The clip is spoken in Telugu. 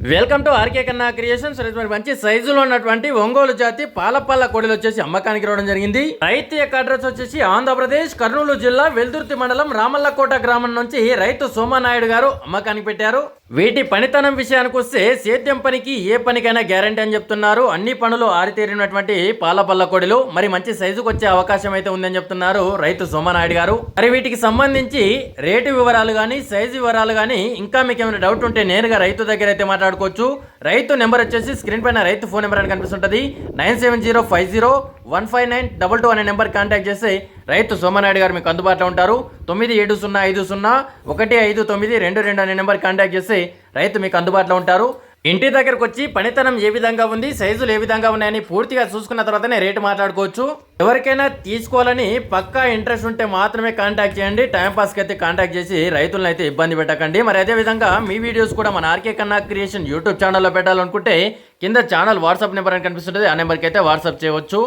Welcome to RK Kanna creations మరి మంచి సైజులో ఉన్నటువంటి ఒంగోలు జాతి పాలపల్ల కోడిలు వచ్చేసి అమ్మకానికి రావడం జరిగింది. రైతు యొక్క అడ్రస్ వచ్చేసి ఆంధ్రప్రదేశ్ కర్నూలు జిల్లా వెల్దుర్తి మండలం రామల్లకోట గ్రామం నుంచి రైతు సోమానాయుడు గారు అమ్మకానికి పెట్టారు. వీటి పనితనం విషయానికి వస్తే సేద్యం పనికి ఏ పనికైనా గ్యారంటీ అని చెప్తున్నారు. అన్ని పనులు ఆరితేరినటువంటి పాలపల్ల కోడిలు. మరి మంచి సైజుకు వచ్చే అవకాశం అయితే ఉందని చెప్తున్నారు రైతు సోమనాయుడు గారు. మరి వీటికి సంబంధించి రేటు వివరాలు కానీ సైజు వివరాలు కానీ ఇంకా మీకు ఏమైనా డౌట్ ఉంటే నేరుగా రైతు దగ్గర అయితే మాట్లాడుకోవచ్చు. రైతు నెంబర్ వచ్చేసి స్క్రీన్ పైన రైతు ఫోన్ నెంబర్ అని కనిపిస్తుంటది. Nine seven zero five zero one five nine double two అనే నెంబర్ కాంటాక్ట్ చేస్తే రైతు సోమనాయుడు గారు మీకు అందుబాటులో ఉంటారు. తొమ్మిది ఏడు సున్నా ఐదు సున్నా ఒకటి ఐదు తొమ్మిది రెండు రెండు అనే నెంబర్ కాంటాక్ట్ చేస్తే రైతు మీకు అందుబాటులో ఉంటారు. ఇంటి దగ్గరకు వచ్చి పనితనం ఏ విధంగా ఉంది సైజులు ఏ విధంగా ఉన్నాయని పూర్తిగా చూసుకున్న తర్వాతనే రేటు మాట్లాడుకోవచ్చు. ఎవరికైనా తీసుకోవాలని పక్కా ఇంట్రెస్ట్ ఉంటే మాత్రమే కాంటాక్ట్ చేయండి. టైంపాస్కి అయితే కాంటాక్ట్ చేసి రైతులను అయితే ఇబ్బంది పెట్టకండి. మరి అదే విధంగా మీ వీడియోస్ కూడా మన ఆర్కే కన్నా క్రియేషన్ యూట్యూబ్ ఛానల్లో పెట్టాలనుకుంటే కింద ఛానల్ వాట్సాప్ నెంబర్ అని కనిపిస్తుంటుంది. ఆ నెంబర్కి అయితే వాట్సాప్ చేయవచ్చు.